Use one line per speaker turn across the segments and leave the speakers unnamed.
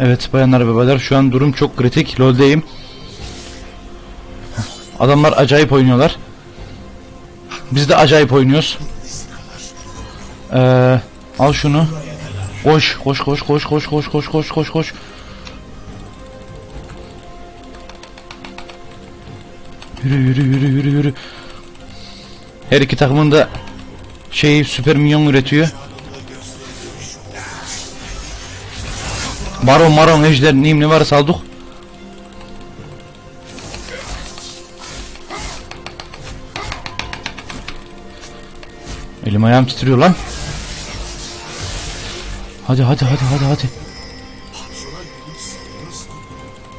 Evet bayanlar ve baylar şu an durum çok kritik. LoL'deyim. Adamlar acayip oynuyorlar. Biz de acayip oynuyoruz. Ee, al şunu. Koş koş koş koş koş koş koş koş koş koş. Yürü yürü yürü yürü yürü. Her iki takımın da şey süper minyon üretiyor. Baron maron ejder neyim ne varsa aldık. Elim ayağım titriyor lan. Hadi hadi hadi hadi hadi.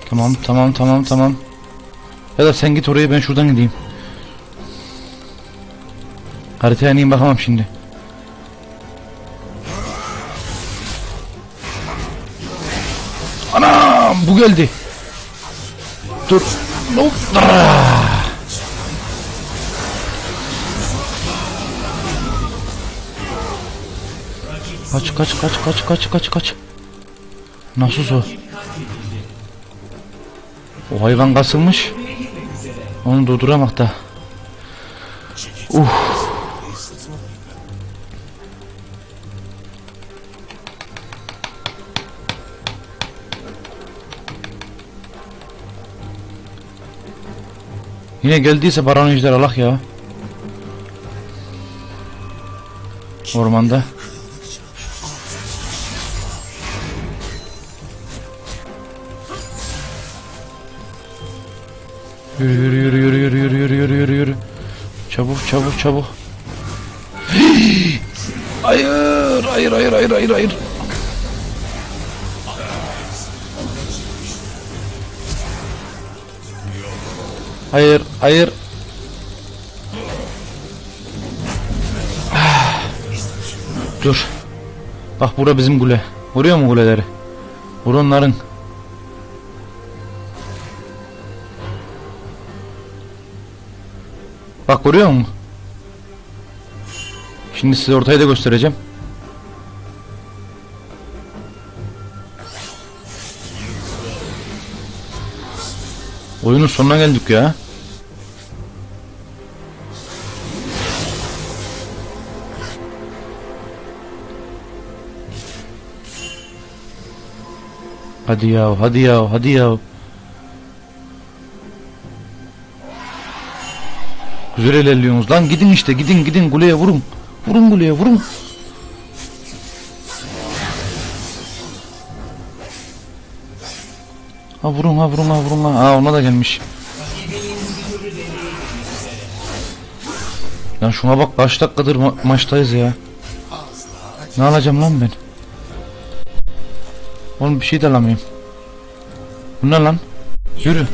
Tamam tamam tamam tamam. Ya da sen git oraya ben şuradan gideyim. Haritaya ineyim bakamam şimdi. Bu geldi. Dur. Ah! Kaç kaç kaç kaç kaç kaç kaç. Nasıl o? O hayvan kasılmış. Onu durduramak da. Uh. Yine geldiyse Baron Ejder Allah ya. Ormanda. Yürü yürü yürü yürü yürü yürü yürü yürü yürü yürü. Çabuk çabuk çabuk. hayır hayır hayır hayır hayır hayır. Hayır. Dur. Bak bura bizim kule. Vuruyor mu kuleleri? Vur onların. Bak görüyor musun? Şimdi size ortayı da göstereceğim. Oyunun sonuna geldik ya. Hadi ya, hadi ya, hadi ya. Güzel ilerliyorsunuz lan gidin işte gidin gidin kuleye vurun. Vurun kuleye vurun. Ha vurun ha vurun ha vurun ha. Ha ona da gelmiş. Lan şuna bak kaç dakikadır ma- maçtayız ya. Ne alacağım lan ben? Oğlum bir şey de alamıyorum. Bu ne lan? Yürü.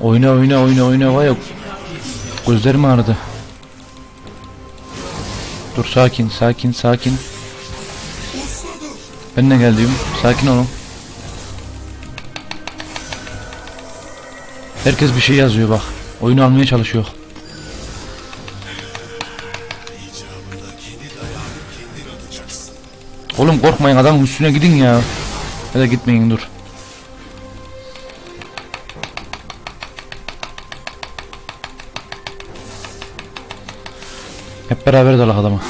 Oyna oyna oyna oyna vay yok. Gözlerim ağrıdı. Dur sakin sakin sakin. Ben de geldim. Sakin olun. Herkes bir şey yazıyor bak. Oyunu almaya çalışıyor. Oğlum korkmayın adam üstüne gidin ya. Ya da gitmeyin dur. Hep beraber dalak adamı.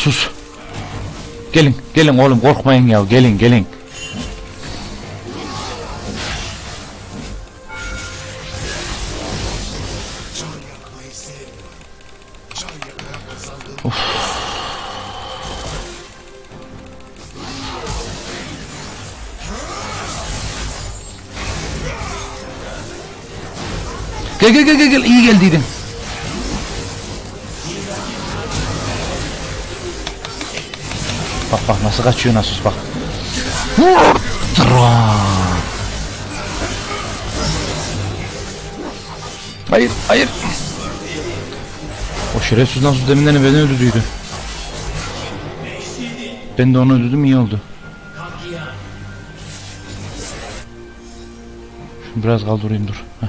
Nasus. Gelin, gelin oğlum korkmayın ya. Gelin, gelin. Gel gel gel gel gel iyi geldiydin. Bak bak nasıl kaçıyor Nasus bak. Hayır hayır. O şerefsiz nasıl deminden beni öldürdüydü. Ben de onu öldürdüm iyi oldu. Şunu biraz kaldırayım dur. Heh.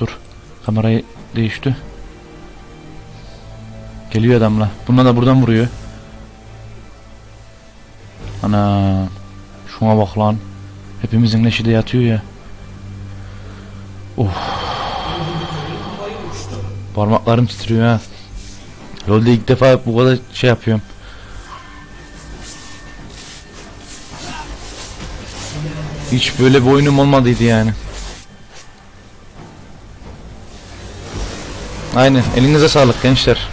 Dur. Kamerayı değişti. Geliyor adamla. Bununla da buradan vuruyor. Ana. Şuna bak lan. Hepimizin leşi de yatıyor ya. Of. Parmaklarım titriyor ha. LoL'de ilk defa bu kadar şey yapıyorum. Hiç böyle bir oyunum olmadıydı yani. Aynen. Elinize sağlık gençler.